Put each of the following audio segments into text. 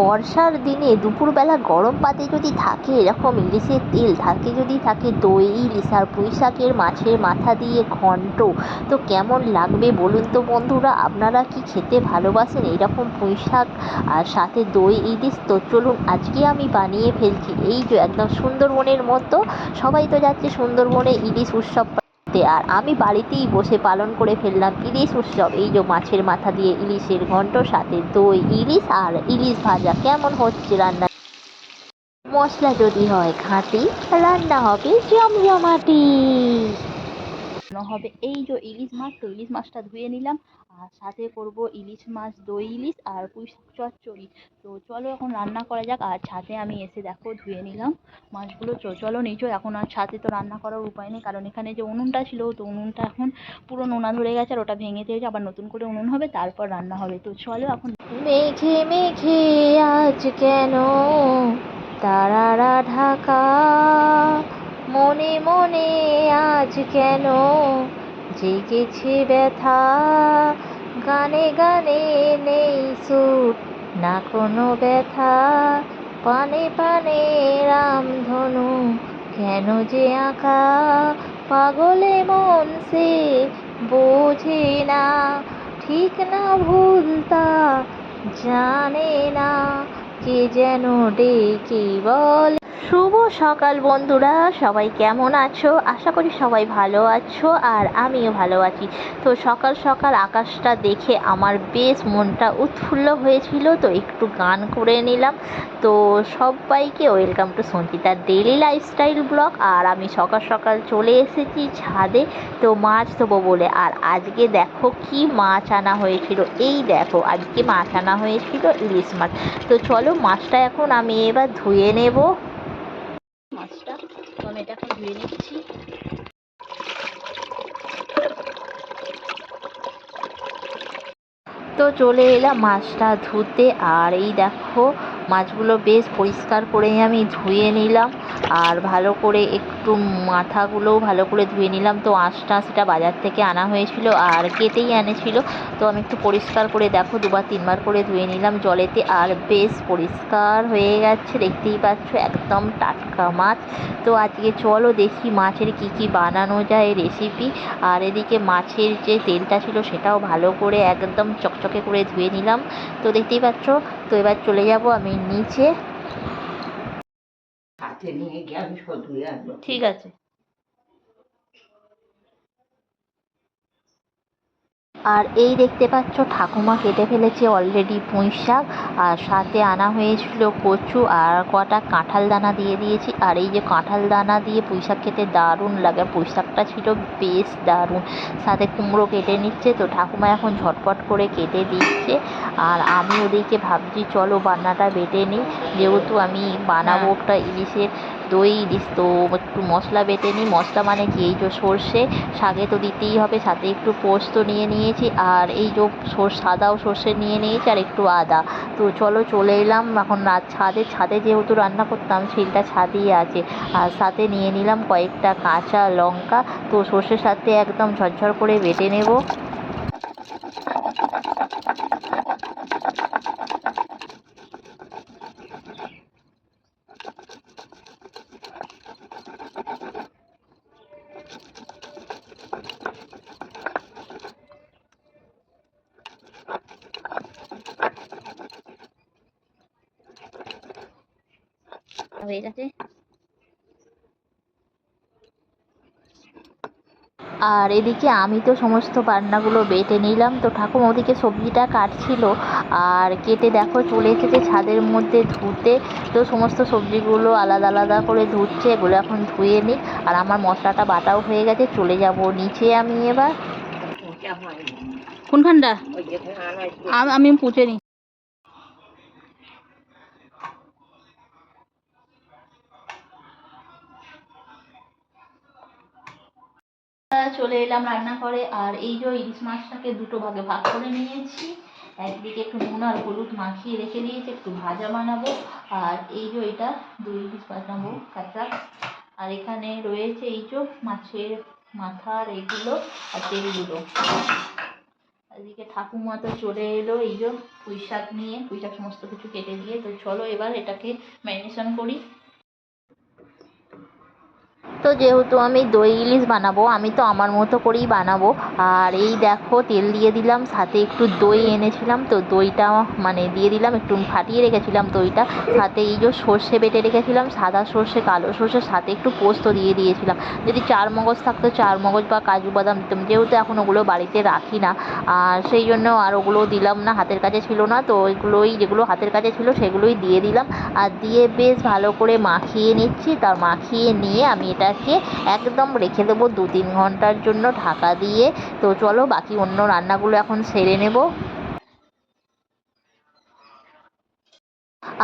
বর্ষার দিনে দুপুরবেলা গরম পাতে যদি থাকে এরকম ইলিশের তেল, থাকে যদি থাকে দই ইলিশ আর পুঁই শাকের মাছের মাথা দিয়ে ঘন্ট, তো কেমন লাগবে বলুন তো বন্ধুরা? আপনারা কি খেতে ভালোবাসেন এরকম পুঁই শাক আর সাথে দই, ইলিশ? তো চলুন আজকে আমি বানিয়ে ফেলছি। এই যে একদম সুন্দরবনের মতো, সবাই তো যাচ্ছে সুন্দরবনে ইলিশ উৎসব করতে। আর আমি বাড়িতেই বসে পালন করে ফেললাম ইলিশ উৎসব। এই যে মাছের মাথা দিয়ে ইলিশের ঘন্ট, সাথে দই, ইলিশ আর ইলিশ ভাজা। কেমন হচ্ছে রান্না? মশলা যদি হয় খাঁটি, রান্না হবে জমজমাটি। হবে এই যে ইলিশ মাছ, তো ইলিশ মাছটা ধুয়ে নিলাম। আর সাথে করব ইলিশ মাছ, দই ইলিশ আর পুঁই চচ্চড়ি। তো চলো এখন রান্না করা যাক আর ছাদে আমি এসে দেখো ধুয়ে নিলাম মাছগুলো। চলো নিচো, এখন আর ছাদে তো রান্না করার উপায় নেই, কারণ এখানে যে উনুনটা ছিল, তো উনুনটা এখন পুরো নোনা ধরে গেছে আর ওটা ভেঙে দিয়েছে, আবার নতুন করে উনুন হবে, তারপর রান্না হবে। তো চলো এখন মেঘে মেঘে আজ কেন তারারা ঢাকা? মনে মনে আজ কেন জেগেছে ব্যথা? গানে গানে নেই সুর, না কোনো ব্যথা। পানে পানে রামধনু, কেন যে আঁকা? পাগলে মন সে বোঝে না। ঠিক না ভুলতা, জানে না কে যেন ডেকে বল। শুভ সকাল বন্ধুরা, সবাই কেমন আছো? আশা করি সবাই ভালো আছো আর আমিও ভালো আছি। তো সকাল সকাল আকাশটা দেখে আমার বেশ মনটা উৎফুল্ল হয়েছিল, তো একটু গান করে নিলাম। তো সবাইকে ওয়েলকাম টু সঞ্চিতার ডেলি লাইফস্টাইল ব্লগ। আর আমি সকাল সকাল চলে এসেছি ছাদে, তো মাছ ধোবো বলে। আর আজকে দেখো কি মাছ আনা হয়েছিল। এই দেখো, আজকে মাছ আনা হয়েছিল ইলিশ মাছ। তো চলো মাছটা এখন আমি এবার ধুয়ে নেব মাছটা তো আমি এটা এখন ধুয়ে নিচ্ছি। তো চলে এলাম মাছটা ধুতে, আর এই দেখো, মাছগুলো বেশ পরিষ্কার করে আমি ধুয়ে নিলাম। আর ভালো করে একটু মাথাগুলোও ভালো করে ধুয়ে নিলাম। তো আঁশটা সেটা বাজার থেকে আনা হয়েছিল আর কেটেই এনেছিল। তো আমি একটু পরিষ্কার করে দেখো, দুবার তিনবার করে ধুয়ে নিলাম জলেতে। আর বেশ পরিষ্কার হয়ে গেছে, দেখতেই পাচ্ছ, একদম টাটকা মাছ। তো আজকে চলো দেখি মাছের কি কি বানানো যায় রেসিপি আর এদিকে মাছের যে তেলটা ছিল সেটাও ভালো করে একদম চকচকে করে ধুয়ে নিলাম। তো দেখতেই পাচ্ছ, তো এবার চলে যাব আমি নিচে। হাতে নিয়ে গিয়ে আমি সব ধুয়ে আনব ঠিক আছে। আর এই দেখতে পাচ্ছ ঠাকুমা কেটে ফেলেছে অলরেডি পুঁই শাক আর সাথে আনা হয়েছিল কচু আর কটা কাঁঠাল দানা দিয়ে দিয়েছি। আর এই যে কাঁঠাল দানা দিয়ে পুঁই শাক খেতে দারুণ লাগে। পুঁই শাকটা ছিল বেশ দারুণ। সাথে কুমড়ো কেটে নিচ্ছে তো ঠাকুমা এখন ঝটপট করে কেটে দিচ্ছে। আর আমি ওদিকে ভাবছি চলো বান্নাটা বেটে নিই। যেহেতু আমি বানাবো একটা ইলিশের দই ইলিশ তো একটু মশলা বেটে নিই। মশলা মানে কি? এই যে সর্ষে, শাকে তো দিতেই হবে, সাথে একটু পোস্ত নিয়ে নিয়েছি, আর এই যে সাদাও সর্ষে নিয়ে নিয়েছি, আর একটু আদা। তো চলো চলে এলাম, এখন রাত ছাদে ছাদে যেহেতু রান্না করতাম শিলটা ছাদেই আছে। আর সাথে নিয়ে নিলাম কয়েকটা কাঁচা লঙ্কা, তো সর্ষের সাথে একদম ঝরঝর করে বেটে নেব। হয়ে গেছে। আর এদিকে আমি তো সমস্ত রান্নাগুলো বেটে নিলাম। তো ঠাকুমা ওদিকে সবজিটা কাটছিল। আর কেটে দেখো চলে এসেছে ছাদের মধ্যে ধুতে। তো সমস্ত সবজিগুলো আলাদা আলাদা করে ধুচ্ছে এগুলো এখন ধুয়ে নিই। আর আমার মশলাটা বাটাও হয়ে গেছে চলে যাব নিচে আমি এবার। কোনখানটা? আম- আমি পুঁতে নিই। চলে এলাম রান্না রান্নাঘরে, আর এই যে ইলিশ মাছটাকে দুটো ভাগে ভাগ করে নিয়েছি। একদিকে একটু নুন আর হলুদ মাখিয়ে রেখে দিয়েছি, একটু ভাজা বানাবো। আর এই যে এটা, দুই ইলিশ বানাবো, কাঁচা। আর এখানে রয়েছে এই যে মাছের মাথা আর এইগুলো আর তেলগুলো এদিকে ঠাকুমা তো চলে এলো, এই যে পুঁই শাক নিয়ে। পুঁই শাক সমস্ত কিছু কেটে দিয়ে, তো চলো এবার এটাকে ম্যারিনেশন করি। তো যেহেতু আমি দই ইলিশ বানাবো, আমি তো আমার মতো করেই বানাবো। আর এই দেখো, তেল দিয়ে দিলাম, সাথে একটু দই এনেছিলাম, তো দইটা মানে দিয়ে দিলাম, একটু ফাটিয়ে রেখেছিলাম দইটা। সাথে এই যে সর্ষে বেটে রেখেছিলাম, সাদা সর্ষে, কালো সর্ষে, সাথে একটু পোস্ত দিয়ে দিয়েছিলাম। যদি চার মগজ থাকতো, চার মগজ বা কাজু বাদাম দিতাম, যেহেতু এখন ওগুলো বাড়িতে রাখি না। আর সেই জন্য আর ওগুলো দিলাম না, হাতের কাছে ছিল না, তো ওইগুলোই যেগুলো হাতের কাছে ছিল, সেগুলোই দিয়ে দিলাম। আর দিয়ে বেশ ভালো করে মাখিয়ে নিচ্ছি। তার মাখিয়ে নিয়ে আমি এটাকে একদম রেখে দেবো দু তিন ঘণ্টার জন্য ঢাকা দিয়ে। তো চলো বাকি অন্য রান্নাগুলো এখন সেরে নেব।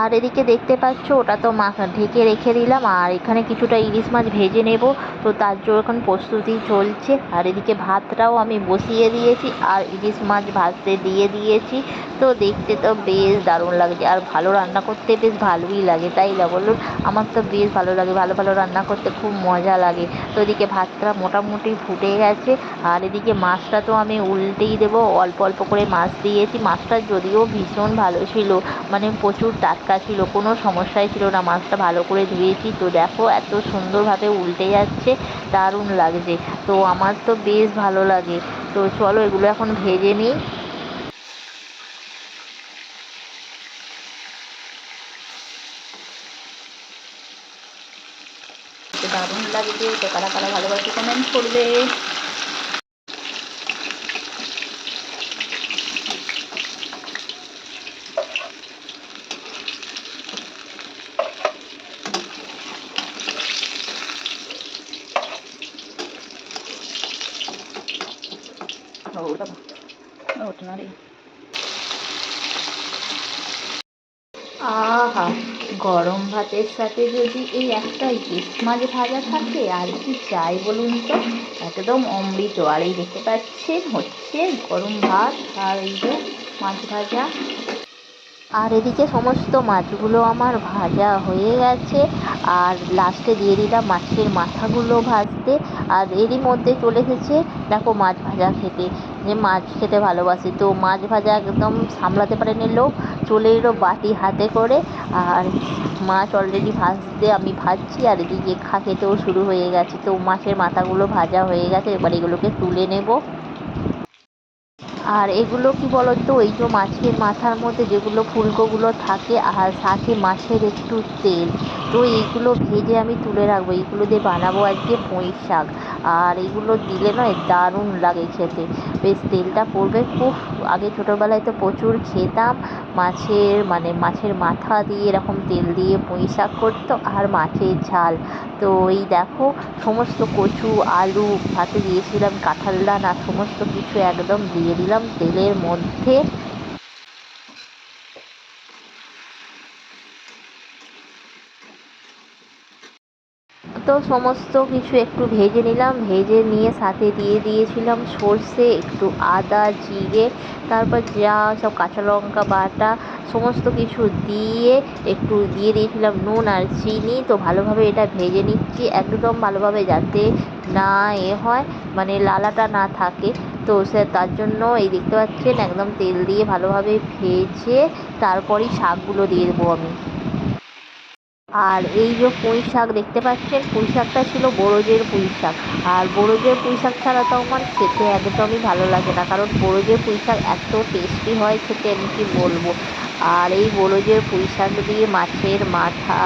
আর এদিকে দেখতে পাচ্ছ, ওটা তো মা ঢেকে রেখে দিলাম, আর এখানে কিছুটা ইলিশ মাছ ভেজে নেব। তো তার জন্য এখন প্রস্তুতি চলছে। আর এদিকে ভাতটাও আমি বসিয়ে দিয়েছি, আর ইলিশ মাছ ভাজতে দিয়ে দিয়েছি। তো দেখতে তো বেশ দারুণ লাগছে, আর ভালো রান্না করতে বেশ ভালোই লাগে, তাই না বলুন? আমার তো বেশ ভালো লাগে, ভালো ভালো রান্না করতে খুব মজা লাগে। তো এদিকে ভাতটা মোটামুটি ফুটে গেছে, আর এদিকে মাছটা তো আমি উল্টেই দেবো, অল্প অল্প করে মাছ দিয়েছি। মাছটা যদিও ভীষণ ভালো ছিল মানে প্রচুর টাটকা ছিল, কোনো সমস্যাই ছিল না। মাছটা ভালো করে ধুয়েছি। তো দেখো, এত সুন্দরভাবে উল্টে যাচ্ছে, দারুণ লাগছে। তো আমার তো বেশ ভালো লাগে। তো চলো, এগুলো এখন ভেজে নিই। দারুণ লাগছে। তো কারা কারা ভালোবাসে কমেন্ট করবে ও, ওটা না। ও, ওটা না রে আহা গরম ভাতের সাথে যদি এই একটা ইলিশ মাছ ভাজা থাকে আর কি চাই বলুন তো? একদম অমৃত আর এই দেখতে পাচ্ছেন হচ্ছে গরম ভাত আর এই যে মাছ ভাজা। আর এদিকে সমস্ত মাছগুলো আমার ভাজা হয়ে গেছে আর লাস্টে দিয়ে দিলাম মাছের মাথাগুলো ভাজতে আর এরই মধ্যে চলে এসেছে দেখো মাছ ভাজা খেতে। যে মাছ খেতে ভালোবাসি। তো মাছ ভাজা একদম সামলাতে পারেনি লোক, চলে এলো বাটি হাতে করে, আর মাছ অলরেডি ভাজতে আমি ভাজছি, আর এদিকে খা খেতেও শুরু হয়ে গেছে। তো মাছের মাথাগুলো ভাজা হয়ে গেছে, এবার এগুলোকে তুলে নেব। আর এগুলো কি বলতো, এই যে মাছের মাথার মধ্যে যেগুলো ফুলকোগুলো থাকে, আর সাথে মাছের একটু তেল, তো এইগুলো ভেজে আমি তুলে রাখব। এইগুলো দিয়ে বানাবো আজকে পুঁই শাক। আর এগুলো দিলে নয়, দারুণ লাগে খেতে। বেশ, তেলটা পড়বে। খুব আগে ছোটোবেলায় তো প্রচুর খেতাম। মাছের মানে মাছের মাথা দিয়ে এরকম তেল দিয়ে পুঁই শাক করতো আর মাছের ঝাল। তো এই দেখো, সমস্ত কচু, আলু, ভাতে দিয়েছিলাম, কাঁঠাল দানা, সমস্ত কিছু একদম দিয়ে দিলাম তেলের মধ্যে। তো সমস্ত কিছু একটু ভেজে নিলাম। ভেজে নিয়ে সাথে দিয়ে দিয়েছিলাম সর্ষে, একটু আদা, জিরে, তারপর যা সব কাঁচা লঙ্কা বাটা সমস্ত কিছু দিয়ে একটু দিয়ে দিয়েছিলাম নুন আর চিনি। তো ভালোভাবে এটা ভেজে নিচ্ছি। একদম ভালোভাবে যাতে না এ হয় মানে লালাটা না থাকে। তো সে তার জন্য এই দেখতে পাচ্ছেন একদম তেল দিয়ে ভালোভাবে ভেজে তারপরেই শাকগুলো দিয়ে দেবো আমি। আর এই যে পুঁই শাক দেখতে পাচ্ছেন, পুঁই শাকটা ছিল বড়জের পুঁই শাক। আর বড়জের পুঁই শাক ছাড়া তো আমার খেতে একদমই ভালো লাগে না, কারণ বড়জের পুঁই শাক এত টেস্টি হয় খেতে, আমি কি বলব? আর এই বড়জের পুঁই শাক দিয়ে মাছের মাথা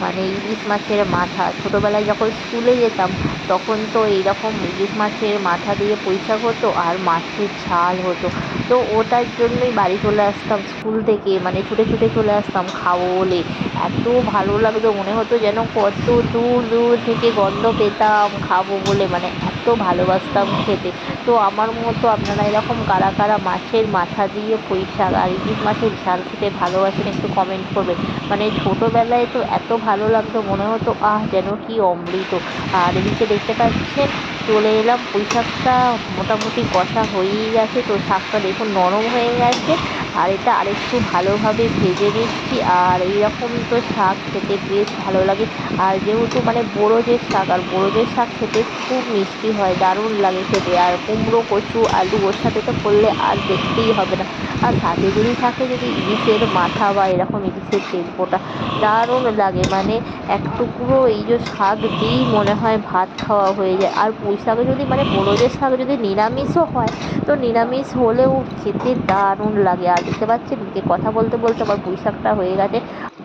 মানে ইলিশ মাছের মাথা। ছোটোবেলায় যখন স্কুলে যেতাম, তখন তো এইরকম ইলিশ মাছের মাথা দিয়ে পরীক্ষা হতো আর মাছের ঝাল হতো। তো ওটার জন্যই বাড়ি চলে আসতাম, স্কুল থেকে মানে ছুটে ছুটে চলে আসতাম খাব বলে এত ভালো লাগতো, মনে হতো যেন কত দূর দূর থেকে গন্ধ পেতাম খাব বলে। মানে এত ভালোবাসতাম খেতে। তো আমার মতো আপনারা এরকম কারা কারা মাছের মাথা দিয়ে পুঁই শাক আর ইলিশ মাছের ঝাল খেতে ভালোবাসেন একটু কমেন্ট করবেন। মানে ছোটোবেলায় তো এত ভালো লাগতো, মনে হতো, আহ, যেন কি অমৃত। আর এদিকে দেখতে পাচ্ছেন, চলে এলাম, পুঁই শাকটা মোটামুটি কষা হয়েই গেছে। তো শাকটা দেখুন নরম হয়ে গেছে। আর এটা আরেকটু ভালোভাবে ভেজে নিচ্ছি, আর এইরকম তো শাক খেতে বেশ ভালো লাগে। আর যেহেতু মানে বড়দের শাক, আর বড়দের শাক খেতে খুব মিষ্টি হয়, দারুণ লাগে খেতে। আর কুমড়ো, কচু, আলু ওর সাথে তো করলে আর দেখতেই হবে না। আর সাথে যদি থাকে যদি ইলিশের মাথা বা এরকম ইলিশের তেলপোটা, দারুণ লাগে। মানে এক টুকরো এই যে শাক দিয়েই মনে হয় ভাত খাওয়া হয়ে যায়। আর পুঁই শাকে যদি মানে বড়দের শাক যদি নিরামিষও হয়, তো নিরামিষ হলেও খেতে দারুণ লাগে। আর দেখতে পাচ্ছেন কথা বলতে বলতে আমার পুঁই শাকটা হয়ে গেছে।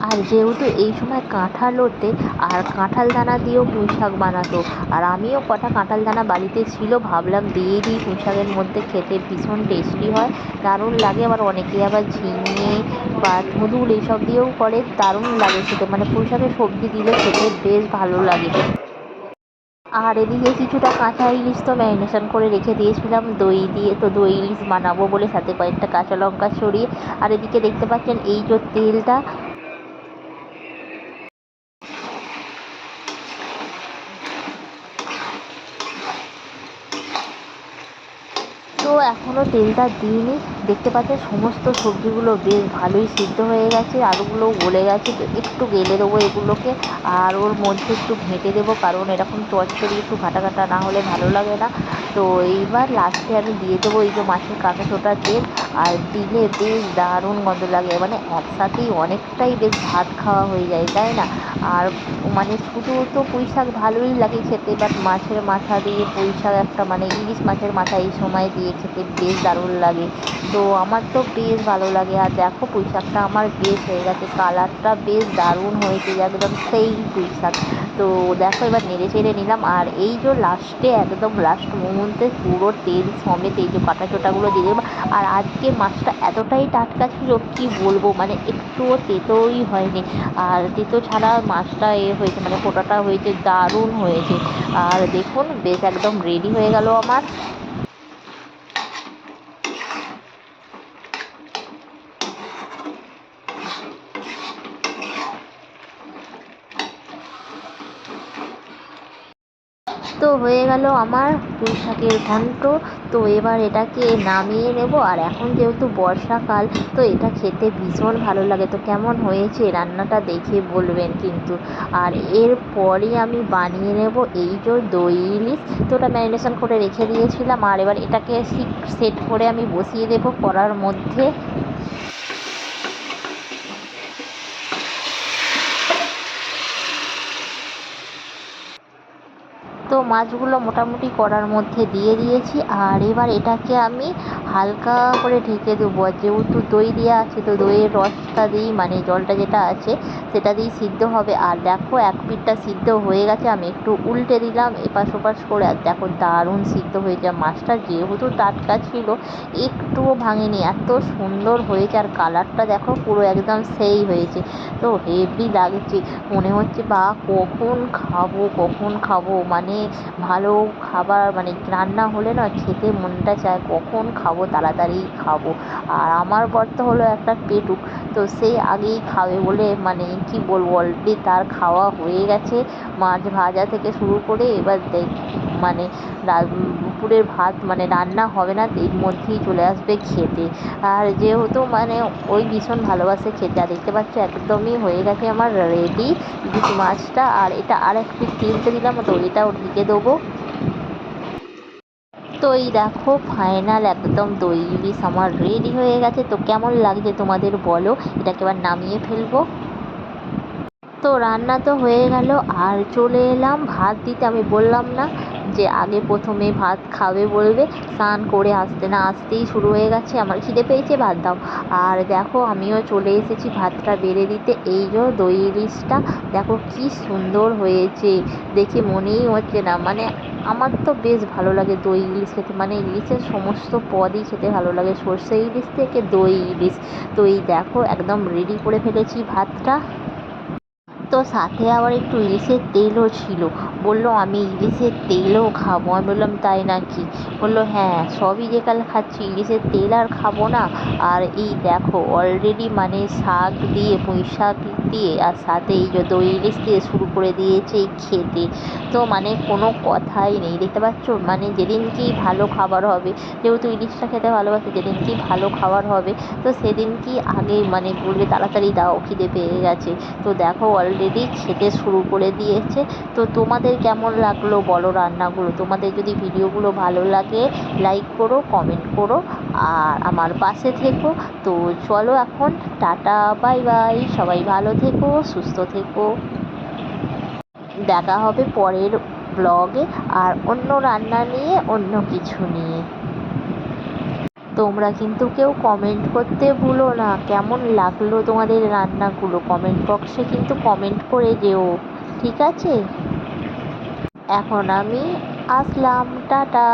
আর যেহেতু এই সময় কাঁঠাল ওঠে, আর কাঁঠাল দানা দিয়েও পুঁই শাক বানাতো। আর আমিও কটা কাঁঠাল দানা বাড়িতে ছিল, ভাবলাম দিয়ে দিই পুঁই শাকের মধ্যে, খেতে ভীষণ টেস্টি হয়। দারুণ লাগে, আবার অনেকে আবার ঝিঙে বা ধুঁদুল এইসব দিয়েও করে, দারুণ লাগে খেতে। মানে পুঁই শাকের সবজি দিলে খেতে বেশ ভালো লাগে। আর এদিকে কিছুটা কাঁচা ইলিশ তো ম্যারিনেশন করে রেখে দিয়েছিলাম, দই দিয়ে তো দই ইলিশ বানাবো বলে সাথে কয়েকটা কাঁচা লঙ্কা ছড়িয়ে। আর এদিকে দেখতে পাচ্ছেন এই যে তেলটা তো এখনও তেলটা দিইনি। দেখতে পাচ্ছেন, সমস্ত সবজিগুলো বেশ ভালোই সিদ্ধ হয়ে গেছে আলুগুলোও গলে গেছে একটু গেলে দেবো এগুলোকে, আর ওর মধ্যে একটু ঘেঁটে দেবো, কারণ এরকম চচ্চড়ি একটু ঘাটা ঘাটা না হলে ভালো লাগে না। তো এইবার লাস্টে আমি দিয়ে দেবো এই যে মাছের কাঁটাছোটা তেল, আর দিলে বেশ দারুণ গন্ধ লাগে। মানে একসাথেই অনেকটাই বেশ ভাত খাওয়া হয়ে যায়, তাই না? আর মানে শুধু তো পুঁই শাক ভালোই লাগে খেতে বাট মাছের মাথা দিয়ে পুঁই শাক একটা মানে ইলিশ মাছের মাথা এই সময় দিয়ে খেতে বেশ দারুণ লাগে। তো আমার তো বেশ ভালো লাগে। আর দেখো পুঁই শাকটা আমার বেশ হয়ে গেছে কালারটা বেশ দারুণ হয়েছে, একদম সেই পুঁই শাক তো দেখো, এবার নেড়ে চেড়ে নিলাম। আর এই যে লাস্টে একদম লাস্ট মুহূর্তে পুরো তেল সমেত এই যে কাটা চোটাগুলো দিয়ে দেবো। আর আজকে মাছটা এতটাই টাটকা ছিল, কি বলব? মানে একটুও তেতোই হয়নি। আর তেতো ছাড়া মাছটা এ হয়েছে মানে ফোটাটা হয়েছে, দারুণ হয়েছে। আর দেখুন, বেশ একদম রেডি হয়ে গেল আমার। তো হয়ে গেল আমার পুঁই শাকের তো এবার এটাকে নামিয়ে নেব। আর এখন যেহেতু বর্ষাকাল, তো এটা খেতে ভীষণ ভালো লাগে। তো কেমন হয়েছে রান্নাটা দেখে বলবেন কিন্তু। আর এরপরই আমি বানিয়ে নেব এই যে দই ইলিশ। তো ওটা ম্যারিনেশন করে রেখে দিয়েছিলাম। আর এবার এটাকে সেট করে আমি বসিয়ে দেবো কড়ার মধ্যে। তো মাছগুলো মোটামুটি কড়ার মধ্যে দিয়ে দিয়েছি। আর এবার এটাকে আমি হালকা করে ঢেকে দেবো। আর যেহেতু দই দেওয়া আছে, তো দইয়ের রসটা দিয়েই মানে জলটা যেটা আছে, সেটা দিয়েই সিদ্ধ হবে। আর দেখো, এক পিঠটা সিদ্ধ হয়ে গেছে, আমি একটু উল্টে দিলাম এপাশ ওপাশ করে। আর দেখো, দারুণ সিদ্ধ হয়েছে। মাছটা যেহেতু টাটকা ছিল, একটুও ভাঙেনি। এত সুন্দর হয়েছে। আর কালারটা দেখো, পুরো একদম সেই হয়েছে। তো হেভি লাগছে। মনে হচ্ছে, বা কখন খাব কখন খাব? মানে ভালো খাবার মানে রান্না হলে না খেতে মনটা চায়, কখন খাব? তাড়াতাড়ি খাব। আর আমার বর তো হলো একটা পেটুক, তো সে আগেই খাবে বলে মানে কি বলব অলরেডি তার খাওয়া হয়ে গেছে। মাছ ভাজা থেকে শুরু করে এবার দেখ মানে দুপুরের ভাত মানে রান্না হবে না, এর মধ্যেই চলে আসবে খেতে। আর যেহেতু মানে ওই ভীষণ ভালোবাসে খেতে, আর দেখতে পাচ্ছ একদমই হয়ে গেছে আমার রেডি মাছটা। আর এটা আর একটু তেলতে দিলাম, তো এটাও ঢেকে দেবো। তো এই দেখো ফাইনাল একদম দই ইলিশ আমার রেডি হয়ে গেছে। তো কেমন লাগছে তোমাদের বলো? এটাকে এবার নামিয়ে ফেলব। তো রান্না তো হয়ে গেল, আর চলে এলাম ভাত দিতে। আমি বললাম না যে আগে প্রথমে ভাত খাবে বলবে, স্নান করে আসতে না আসতেই শুরু হয়ে গেছে। আমার খিদে পেয়েছে, ভাত দাও। আর দেখো, আমিও চলে এসেছি ভাতটা বেড়ে দিতে। এই যে দই ইলিশটা, দেখো কি সুন্দর হয়েছে। দেখে মনেই হচ্ছে না মানে আমার তো বেশ ভালো লাগে দই, ইলিশ খেতে। মানে ইলিশের সমস্ত পদই খেতে ভালো লাগে। সর্ষে ইলিশ থেকে দই, ইলিশ। তো এই দেখো, একদম রেডি করে ফেলেছি ভাতটা। তো সাথে আবার একটু ইলিশের তেলও ছিল। বলল, আমি ইলিশের তেলও খাব। আমি বললাম, তাই নাকি? বলল হ্যাঁ সবই যে কাল খাচ্ছি, ইলিশের তেল আর খাব না। আর এই দেখো অলরেডি মানে শাক দিয়ে, পুঁই শাক দিয়ে, আর সাথে এই যে দই ইলিশ দিয়ে শুরু করে দিয়েছে খেতে। তো মানে কোনো কথাই নেই। দেখতে পাচ্ছ? মানে যেদিন কি ভালো খাবার হবে, যেহেতু ইলিশটা খেতে ভালোবাসে যেদিন কি ভালো খাবার হবে, তো সেদিন কি আগে মানে বলবে, তাড়াতাড়ি দাও, খিদে পেয়ে গেছে। তো দেখো অলরেডি খেতে শুরু করে দিয়েছে। তো তোমাদের কেমন লাগল বলো রান্নাগুলো? তোমাদের যদি ভিডিওগুলো ভালো লাগে লাইক করো কমেন্ট করো, আর আমার পাশে থেকো। তো চলো এখন, টাটা বাই বাই সবাই ভালো থেকো, সুস্থ থেকো। দেখা হবে পরের ব্লগে আর অন্য রান্না নিয়ে, অন্য কিছু নিয়ে। তোমরা কিন্তু কেউ কমেন্ট করতে ভুলো না। কেমন লাগল তোমাদের রান্নাগুলো? কমেন্ট বক্সে কিন্তু কমেন্ট করে যেও। ঠিক আছে? এখন আমি আসলাম। টাটা!